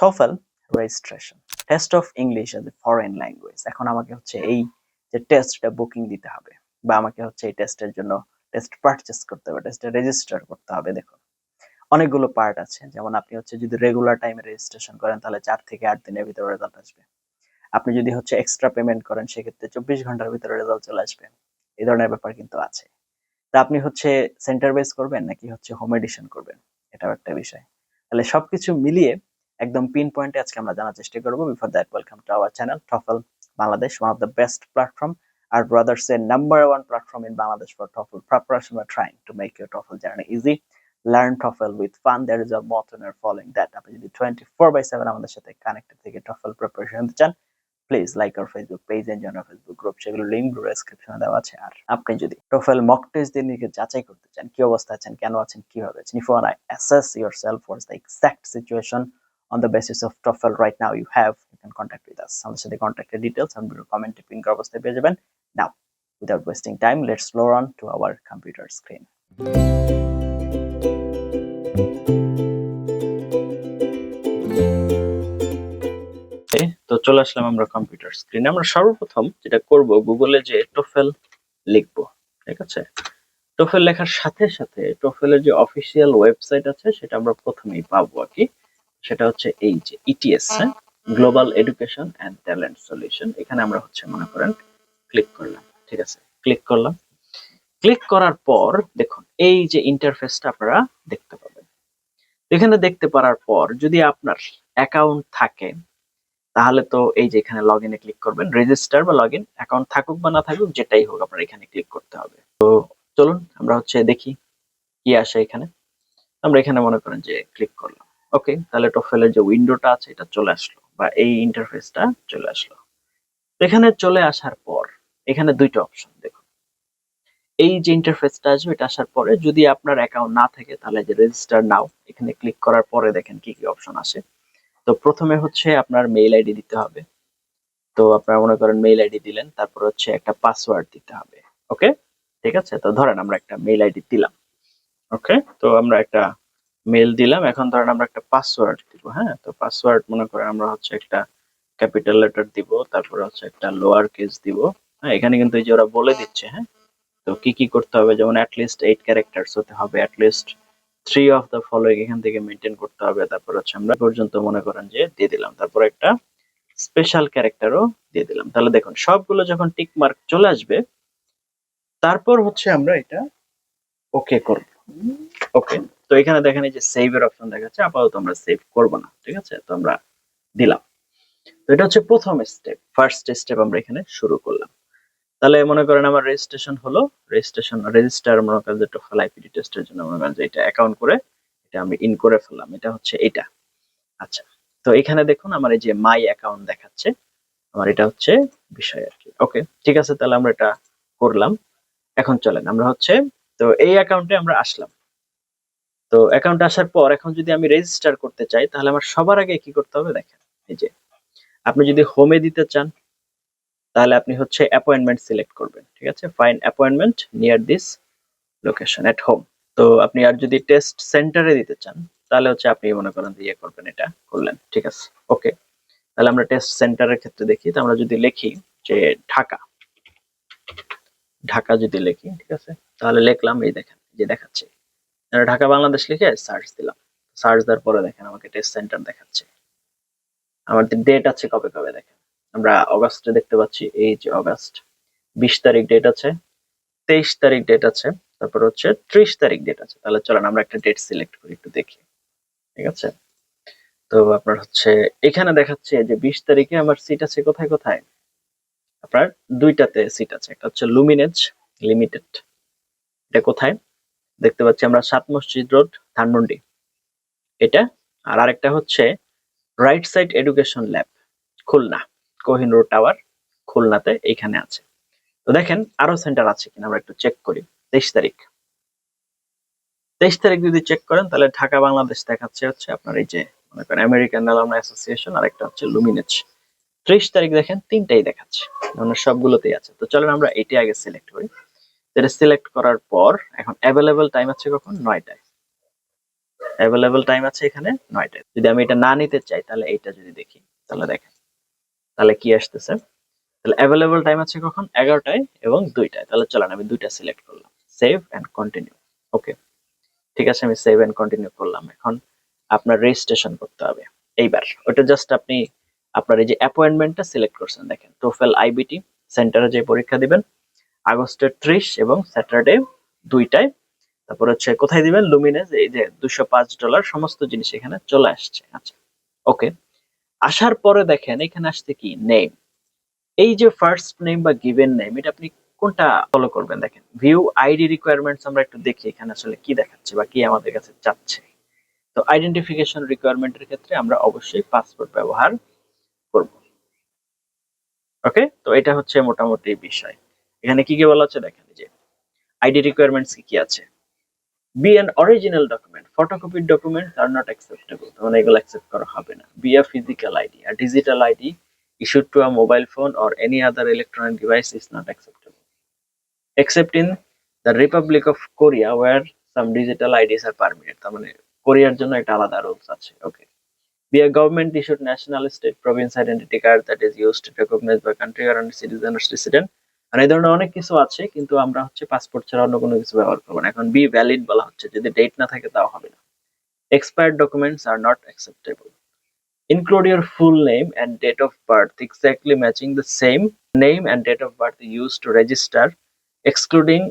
TOEFL registration test of English as a foreign language এখন আমাকে হচ্ছে এই যে টেস্টটা বুকিং দিতে হবে, বা আমাকে হচ্ছে এই টেস্টের জন্য টেস্ট পারচেস করতে হবে টেস্টে রেজিস্টার করতে হবে, দেখুন। অনেকগুলো পার্ট আছে, যেমন আপনি হচ্ছে যদি রেগুলার টাইমে রেজিস্ট্রেশন করেন, তাহলে চার থেকে আট দিনের ভিতরে রেজাল্ট আসবে। আপনি যদি হচ্ছে এক্সট্রা পেমেন্ট করেন, সেক্ষেত্রে চব্বিশ ঘণ্টার ভিতরে রেজাল্ট চলে আসবে। এই ধরনের ব্যাপার কিন্তু আছে। তা আপনি হচ্ছে সেন্টার বেস করবেন, নাকি হচ্ছে হোম এডিশন করবেন? এটাও একটা বিষয়। তাহলে সবকিছু মিলিয়ে একদম পিন পয়েন্টে আজকে আমরা জানার চেষ্টা করব before that welcome to our channel TOEFL Bangladesh one of the best platform R brothers say number one platform in Bangladesh for TOEFL preparation. Trying to make your TOEFL journey easy. Learn TOEFL with fun. There is a motto in our following that. আপনি যদি 24 by 7 আমাদের সাথে connected থেকে TOEFL preparation নিতে চান please like R Facebook page and join Facebook group সেগুলো link ডেসক্রিপশনে দেওয়া আছে আর আপনি যদি TOEFL মক টেস্ট দিয়ে নিজেকে যাচাই করতে চান, কি অবস্থা আছেন, কেন আছেন, কীভাবে আছেন if you want assess yourself what's the exact situation on the basis of TOEFL right now you have you can contact with us. আমাদের সাথে কন্ট্যাক্টের ডিটেলস আমি কমেন্টে পিন করা অবস্থায় পেয়ে যাবেন now without wasting time let's roll on to our computer screen. Okay, তো চলে আসলাম আমরা কম্পিউটার স্ক্রিনে আমরা সর্বপ্রথম যেটা করব গুগলে যে টোফেল লিখব ঠিক আছে? টোফেল লেখার সাথে সাথে টোফেলের যে অফিসিয়াল ওয়েবসাইট আছে সেটা আমরা প্রথমেই পাবো আর কি। সেটা হচ্ছে এই যে ইটিএস হ্যাঁ? Global education and talent solution এখানে আমরা হচ্ছে মনে করেন ক্লিক করলাম ঠিক আছে? ক্লিক করলাম। ক্লিক করার পর দেখুন এই যে ইন্টারফেসটা আপনারা দেখতে পাবেন। এখানে দেখতে পারার পর যদি আপনার অ্যাকাউন্ট থাকে তাহলে তো এই যে এখানে লগ ইনে ক্লিক করবেন। রেজিস্টার বা লগ ইন অ্যাকাউন্ট থাকুক বা না থাকুক যেটাই হোক আপনার এখানে ক্লিক করতে হবে। তো চলুন আমরা হচ্ছে দেখি কি আসে এখানে। আমরা এখানে মনে করেন যে ক্লিক করলাম। ওকে তাহলে টোফেলের যে উইন্ডোটা আছে এটা চলে আসলো বা এই ইন্টারফেসটা চলে আসলো। এখানে চলে আসার পর এখানে দুইটা অপশন দেখুন। এই যে ইন্টারফেসটা আসবে এটা আসার পরে যদি আপনার অ্যাকাউন্ট না থাকে তাহলে যে রেজিস্টার নাও এখানে ক্লিক করার পরে দেখেন কি কি অপশন আসে। তো প্রথমে হচ্ছে আপনার মেইল আইডি দিতে হবে। তো আপনারা মনে করেন মেইল আইডি দিলেন তারপর হচ্ছে একটা পাসওয়ার্ড দিতে হবে। ওকে ঠিক আছে? তো ধরেন আমরা একটা মেইল আইডি দিলাম। ওকে তো আমরা একটা মেইল দিলাম। এখন ধরেন আমরা একটা পাসওয়ার্ড দিব হ্যাঁ? তো পাসওয়ার্ড মনে করেন আমরা হচ্ছে একটা ক্যাপিটাল লেটার দিব তারপর হচ্ছে একটা লোয়ার কেস দিব হ্যাঁ? এখানে কিন্তু এই যে ওরা বলে দিচ্ছে হ্যাঁ? তো কি কি করতে হবে? যেমন অ্যাটলিস্ট এইট ক্যারেক্টার্স হতে হবে at least three of the following এখান থেকে মেনটেন করতে হবে। তারপর হচ্ছে আমরা পর্যন্ত মনে করেন যে দিয়ে দিলাম। তারপর একটা স্পেশাল ক্যারেক্টারও দিয়ে দিলাম। তাহলে দেখুন সবগুলো যখন টিক মার্ক চলে আসবে তারপর হচ্ছে আমরা এটা ওকে করব। ওকে তো এখানে দেখেন এই যে সেভ এর অপশন দেখাচ্ছে, আপাতত আমরা সেভ করব না, ঠিক আছে? তো আমরা দিলাম। তো এটা হচ্ছে প্রথম স্টেপ ফার্স্ট স্টেপ আমরা এখানে শুরু করলাম। তাহলে মনে করেন আমার রেজিস্ট্রেশন হলো রেজিস্ট্রেশন রেজিস্টার মনে করেন যে টোফেল আইপিডি টেস্টের জন্য মনে করেন যে এটা অ্যাকাউন্ট করে, এটা আমি ইন করে ফেললাম, এটা হচ্ছে এটা। আচ্ছা তো এখানে দেখুন আমার এই যে মাই অ্যাকাউন্ট দেখাচ্ছে, আমার এটা হচ্ছে বিষয় আর কি। ওকে, ঠিক আছে, তাহলে আমরা এটা করলাম। এখন চলেন, আমরা হচ্ছে, তো এই অ্যাকাউন্টে আমরা আসলাম। তো অ্যাকাউন্ট আসার পর এখন যদি আমি রেজিস্টার করতে চাই, তাহলে আমার সবার আগে কি করতে হবে দেখেন, এই যে, আপনি যদি হোমে দিতে চান, তাহলে আপনি হচ্ছে অ্যাপয়েন্টমেন্ট সিলেক্ট করবেন, ঠিক আছে? Fine appointment near this location at home তো আপনি আর যদি টেস্ট সেন্টারে দিতে চান, তাহলে হচ্ছে আপনি মনে করেন ইয়ে করবেন, এটা করলেন, ঠিক আছে? ওকে তাহলে আমরা টেস্ট সেন্টারের ক্ষেত্রে দেখি, তো আমরা যদি লিখি যে ঢাকা ঢাকা যদি লিখি, ঠিক আছে? তাহলে লিখলাম, এই দেখেন যে দেখাচ্ছে। ঢাকা বাংলাদেশ লিখে সার্চ দিলাম। সার্চ দেওয়ার পরে দেখেন আমাকে টেস্ট সেন্টার দেখাচ্ছে। আমাদের ডেট আছে কবে কবে দেখেন। আমরা অগাস্টে দেখতে পাচ্ছি, এই যে অগাস্ট বিশ তারিখ ডেট আছে, তেইশ তারিখ ডেট আছে, তারপর হচ্ছে ত্রিশ তারিখ ডেট আছে। তাহলে চলেন আমরা একটা ডেট সিলেক্ট করি, একটু দেখি। ঠিক আছে? তো আপনার হচ্ছে, এখানে দেখাচ্ছে যে বিশ তারিখে আমার সিট আছে কোথায় কোথায়? আপনার দুইটাতে সিট আছে, একটা হচ্ছে লুমিনেজ লিমিটেড এটা কোথায়? দেখতে পাচ্ছি আমরা সাত মসজিদ রোড, ধানমন্ডি। এটা, আর আরেকটা হচ্ছে right side education lab Khulna, Kohinoor tower খুলনাতে এইখানে আছে। তো দেখেন, আরও সেন্টার আছে কিনা, আমরা একটু চেক করি। তেইশ তারিখ। তেইশ তারিখ যদি চেক করেন, তাহলে ঢাকা, বাংলাদেশ দেখাচ্ছে হচ্ছে আপনার এই যে, মনে করেন আমেরিকান অ্যালামনা অ্যাসোসিয়েশন আর একটা হচ্ছে লুমিনেজ ত্রিশ তারিখ দেখেন, তিনটাই দেখাচ্ছে। মানে সবগুলোতেই আছে। তো চলেন আমরা এটি আগে সিলেক্ট করি। এটা সিলেক্ট করার পর, এখন অ্যাভেলেবল টাইম আছে কখন? নয়টায়। অ্যাভেলেবল টাইম আছে এখানে নয়টায়। যদি আমি এটা না নিতে চাই, তাহলে এইটা যদি দেখি, তাহলে দেখেন। তাহলে কি আসতেছে? তাহলে অ্যাভেলেবল টাইম আছে কখন? এগারোটায় এবং দুইটায়। তাহলে চলেন, আমি দুইটা সিলেক্ট করলাম। সেভ অ্যান্ড কন্টিনিউ ওকে ঠিক আছে, আমি সেভ অ্যান্ড কন্টিনিউ করলাম। এখন আপনার রেজিস্ট্রেশন করতে হবে। এইবার, ওটা জাস্ট আপনি আপনার এই যে অ্যাপয়েন্টমেন্টটা সিলেক্ট করছেন, দেখেন টোফেল আইবিটি সেন্টারে যে পরীক্ষা দিবেন। আগস্টের ত্রিশ এবং স্যাটারডে দুইটায়। তারপর হচ্ছে কোথায় দিবেন? লুমিনেজ এই যে দুশো পাঁচ ডলার সমস্ত জিনিস এখানে চলে আসছে। আচ্ছা ওকে আসার পরে দেখেন, এখানে আসছে কি? নেম এই যে ফার্স্ট নেম বা গিভেন নেম এটা আপনি কোনটা ফলো করবেন? দেখেন ভিউ আইডি রিকোয়ারমেন্টস আমরা একটু দেখি এখানে আসলে কি দেখাচ্ছে বা কি আমাদের কাছে চাচ্ছে। তো আইডেন্টিফিকেশন রিকোয়ারমেন্টের ক্ষেত্রে আমরা অবশ্যই পাসপোর্ট ব্যবহার করব। ওকে তো এটা হচ্ছে মোটামুটি বিষয়। এখানে কি কি বলা আছে দেখেন যে আইডি রিকোয়ারমেন্টস কি কি আছে? বি এন অরিজিনাল ডকুমেন্ট ফটোকপির ডকুমেন্ট আর নট অ্যাকসেপ্টেবল মানে এগুলো অ্যাকসেপ্ট করা হবে না। Be a physical ID are digital ID issued to a mobile phone or any other electronic device is not acceptable except in the Republic of Korea where some digital IDs are permanent তার মানে কোরিয়ার জন্য একটা আলাদা rules আছে okay be a government issued national state province identity card that is use to recognise by country are citizen citizen আর এই ধরনের অনেক কিছু আছে কিন্তু আমরা হচ্ছে পাসপোর্ট ছাড়া অন্য কোনো কিছু ব্যবহার করব না এখন বি ভ্যালিড বলা হচ্ছে যদি ডেট না থাকে তাও হবে না expired documents are not acceptable include your full name and date of birth exactly matching the same name and date of birth used to register excluding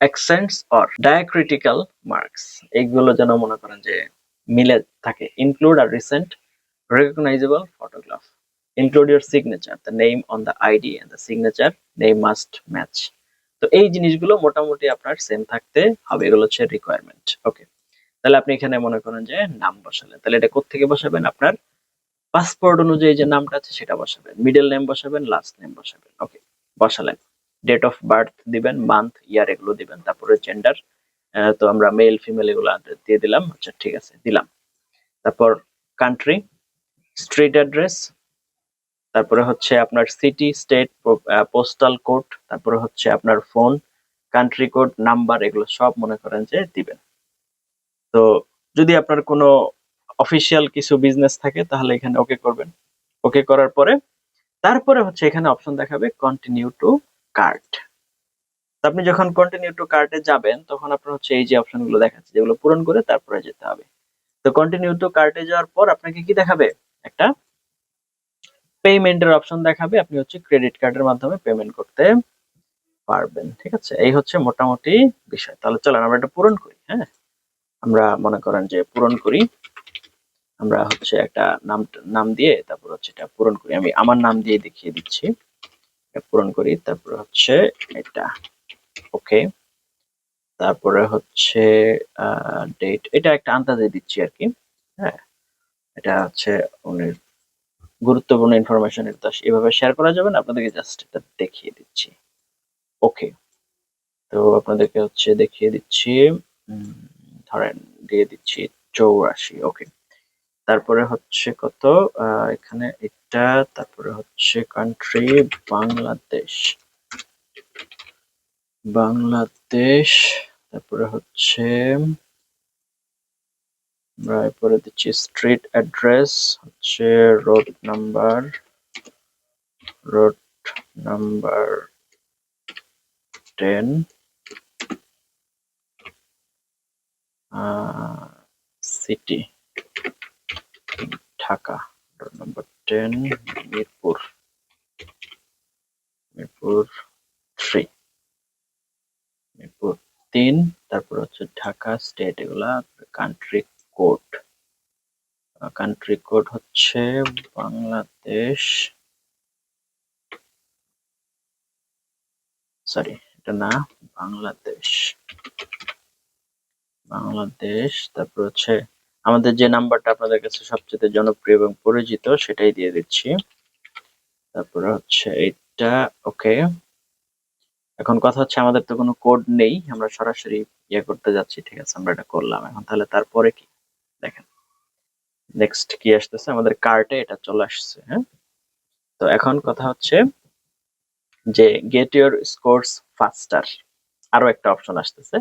accents or diacritical marks এইগুলো যেন মনে করেন যে মিলে থাকে include a recent recognizable photograph include your signature, the name on the id and the signature must match. তো এই জিনিসগুলো মোটামুটি আপনার সেম থাকতে হবে, এগুলো হচ্ছে রিকোয়ারমেন্ট ওকে তাহলে আপনি এখানে মনে করেন যে নাম বসালেন, তাহলে এটা কোত্থেকে বসাবেন? আপনার পাসপোর্ট অনুযায়ী যে নামটা আছে সেটা বসাবেন মিডল নেম বসাবেন লাস্ট নেম বসাবেন ওকে বসালেন ডেট অফ বার্থ দিবেন মান্থ ইয়ার এগুলো দিবেন, তারপরে জেন্ডার তো আমরা মেল ফিমেল এগুলো দিয়ে দিলাম আচ্ছা ঠিক আছে, দিলাম। তারপর কান্ট্রি স্ট্রিট অ্যাড্রেস তারপরে হচ্ছে আপনার সিটি স্টেট পোস্টাল কোড তারপরে হচ্ছে আপনার ফোন কান্ট্রি কোড নাম্বার এগুলো সব মনে করেন যে দিবেন। তো যদি আপনার কোনো অফিসিয়াল কিছু বিজনেস থাকে, তাহলে এখানে ওকে করবেন। ওকে করার পরে, তারপরে হচ্ছে এখানে অপশন দেখাবে কন্টিনিউ টু কার্ট আপনি যখন কন্টিনিউ টু কার্টে যাবেন, তখন আপনার হচ্ছে এই যে অপশনগুলো দেখাচ্ছে, যেগুলো পূরণ করে তারপরে যেতে হবে। তো কন্টিনিউ টু কার্টে যাওয়ার পর আপনাকে কি দেখাবে? একটা পেমেন্টের অপশন দেখাবে, আপনি হচ্ছে ক্রেডিট কার্ডের মাধ্যমে পেমেন্ট করতে পারবেন, ঠিক আছে? এই হচ্ছে মোটামুটি বিষয়। তাহলে চলেন আমরা এটা পূরণ করি হ্যাঁ? আমরা মনে করেন যে পূরণ করি। আমরা হচ্ছে একটা নাম নাম দিয়ে তারপর হচ্ছে এটা পূরণ করি। আমি আমার নাম দিয়ে দেখিয়ে দিচ্ছি। এটা পূরণ করি, তারপর হচ্ছে এটা ওকে তারপরে হচ্ছে ডেট এটা একটা আন্দাজে দিচ্ছি আর কি হ্যাঁ? এটা হচ্ছে উনি গুরুত্বপূর্ণ ইনফরমেশন এর এটা এভাবে শেয়ার করা যাবে না, আপনাদেরকে জাস্ট এটা দেখিয়ে দিচ্ছি। ওকে তো আপনাদেরকে হচ্ছে দেখিয়ে দিচ্ছি ধরেন দিয়ে দিচ্ছি চৌরাশি ওকে তারপরে হচ্ছে কত? এখানে এটা, তারপরে হচ্ছে কান্ট্রি বাংলাদেশ। বাংলাদেশ, তারপরে হচ্ছে এরপরে দিচ্ছি স্ট্রিট অ্যাড্রেস হচ্ছে road number road number ten city Dhaka number ten Mirpur Mirpur three Mirpur তিন, তারপর হচ্ছে ঢাকা স্টেট এগুলা কান্ট্রি কোড। কান্ট্রি কোড হচ্ছে বাংলাদেশ। সরি এটা না, বাংলাদেশ। বাংলাদেশ, তারপর হচ্ছে আমাদের যে নাম্বারটা আপনাদের কাছে সবচেয়ে জনপ্রিয় এবং পরিচিত, সেটাই দিয়ে দিচ্ছি। তারপরে হচ্ছে এটা ওকে। এখন কথা হচ্ছে আমাদের তো কোনো কোড নেই, আমরা সরাসরি ইয়ে করতে যাচ্ছি, ঠিক আছে, আমরা এটা করলাম এখন। তাহলে তারপরে কি? দেখেন। নেক্সট কি আসতেছে? আমাদের কার্টে এটা চলে আসছে হ্যাঁ? তো এখন কথা হচ্ছে যে গেট ইউর স্কোরস ফাস্টার আরও একটা অপশন আসতেছে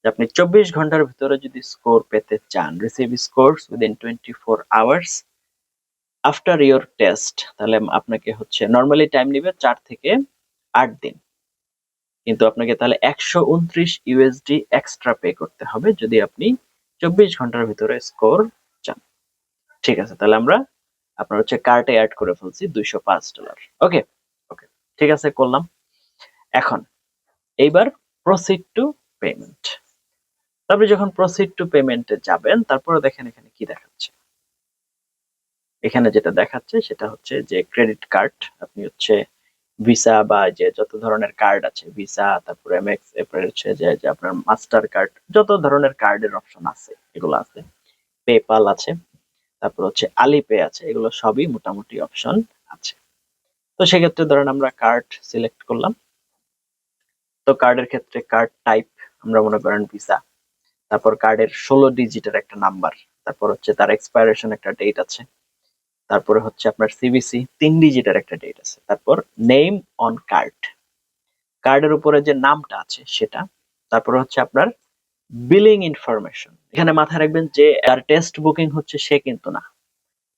যে আপনি চব্বিশ ঘণ্টার ভিতরে যদি স্কোর পেতে চান receive scores within twenty four hours after your test তাহলে আপনাকে হচ্ছে নর্মালি টাইম নেবে চার থেকে আট দিন। কিন্তু আপনাকে তাহলে একশো উনত্রিশ ইউএসডি এক্সট্রা পে করতে হবে যদি আপনি চব্বিশ ঘণ্টার ভিতরে স্কোর চান। ঠিক আছে, তাহলে আমরা আপনার হচ্ছে কার্টে অ্যাড করে ফেলছি দুইশো পাঁচ ডলার ওকে ওকে ঠিক আছে, করলাম। এখন, এইবার প্রসিড টু পেমেন্ট তারপরে যখন প্রসিড টু পেমেন্টে যাবেন, তারপরে দেখেন এখানে কি দেখাচ্ছে। এখানে যেটা দেখাচ্ছে সেটা হচ্ছে যে ক্রেডিট কার্ড আপনি হচ্ছে ভিসা বা যে যত ধরনের কার্ড আছে ভিসা তারপরে এমএক্স এরপরে হচ্ছে যে যে আপনার মাস্টার কার্ড যত ধরনের কার্ডের অপশন আছে, এগুলো আছে। পেপাল আছে, তারপর হচ্ছে আলিপে আছে, এগুলো সবই মোটামুটি অপশন আছে। তো সেক্ষেত্রে ধরেন আমরা কার্ড সিলেক্ট করলাম। তো কার্ডের ক্ষেত্রে কার্ড টাইপ আমরা মনে করেন ভিসা তারপর কার্ডের ষোলো ডিজিটের একটা নাম্বার তারপর হচ্ছে তার এক্সপায়ারেশন একটা ডেট আছে। তারপরে হচ্ছে আপনার সিবিসি তিন ডিজিটের একটা ডেট আছে। তারপর নেম অন কার্ড কার্ডের উপরে যে নামটা আছে সেটা, তারপর হচ্ছে আপনার বিলিং ইনফরমেশন এখানে মাথায় রাখবেন যে যার টেস্ট বুকিং হচ্ছে সে কিন্তু না।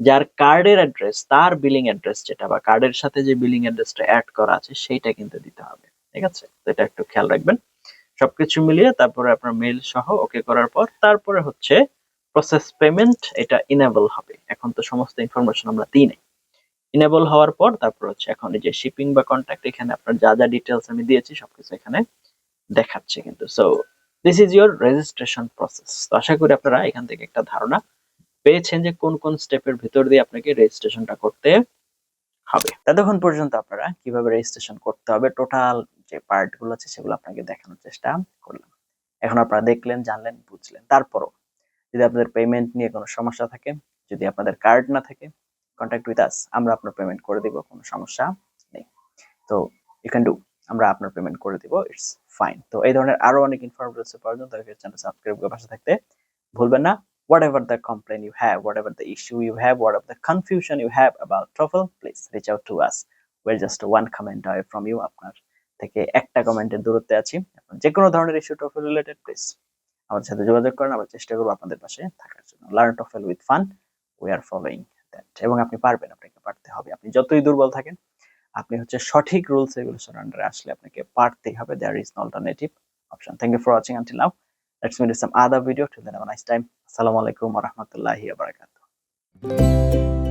যার কার্ডের অ্যাড্রেস তার বিলিং অ্যাড্রেস যেটা বা কার্ডের সাথে যে বিলিং অ্যাড্রেসটা অ্যাড করা আছে সেইটা কিন্তু দিতে হবে, ঠিক আছে? তো এটা একটু খেয়াল রাখবেন। সবকিছু মিলিয়ে তারপরে আপনার মেল সহ ওকে করার পর, তারপরে হচ্ছে প্রসেস পেমেন্ট এটা ইনেবল হবে। এখন তো সমস্ত ইনফরমেশন আমরা দিই নাই। ইনেবল হওয়ার পর তারপর হচ্ছে এখন এই যে শিপিং বা কন্ট্যাক্ট এখানে আপনার যা যা ডিটেলস আমি দিয়েছি, সবকিছু এখানে দেখাচ্ছে কিন্তু। So this is your registration process তো আশা করি আপনারা এখান থেকে একটা ধারণা পেয়েছেন যে কোন কোন স্টেপের ভিতর দিয়ে আপনাকে রেজিস্ট্রেশনটা করতে হবে। ততক্ষণ পর্যন্ত আপনারা কীভাবে রেজিস্ট্রেশন করতে হবে টোটাল যে পার্টগুলো আছে সেগুলো আপনাকে দেখানোর চেষ্টা করলাম। এখন আপনারা দেখলেন, জানলেন, বুঝলেন। তারপরও যদি আপনাদের পেমেন্ট নিয়ে কোনো সমস্যা থাকে, যদি আপনাদের কার্ড না থাকে কন্ট্যাক্ট উইথ আস আমরা আপনার পেমেন্ট করে দিব, কোনো সমস্যা নেই। তো ইউ ক্যান ডু আমরা আপনার পেমেন্ট করে দিব ইটস ফাইন তো, এই ধরনের আরও অনেক ইনফরমেশন পাওয়ার জন্য দয়া করে চ্যানেল সাবস্ক্রাইব করে পাশে থাকতে ভুলবেন না। Whatever the complaint you have the issue issue you have, whatever the confusion you have about TOEFL please reach out to us. We're just one comment away from you. আপনার থেকে একটা কমেন্টের দূরত্বে আছি। যে কোনো ধরনের ইস্যু TOEFL রিলেটেড প্লিজ আমাদের সাথে যোগাযোগ করেন আমরা চেষ্টা করব আপনাদের পাশে থাকার জন্য। Learn TOEFL with fun we are following that এবং আপনি পারবেন, আপনাকে পারতে হবে। আপনি যতই দুর্বল থাকেন, আপনি হচ্ছে সঠিক রুলস রেগুলেশন আন্ডারে আসলে আপনাকে পারতেই হবে। There is no alternative option thank you for watching until now let's meet some other video then, have a nice time. Assalamu alaikum wa rahmatullahi wa barakatuh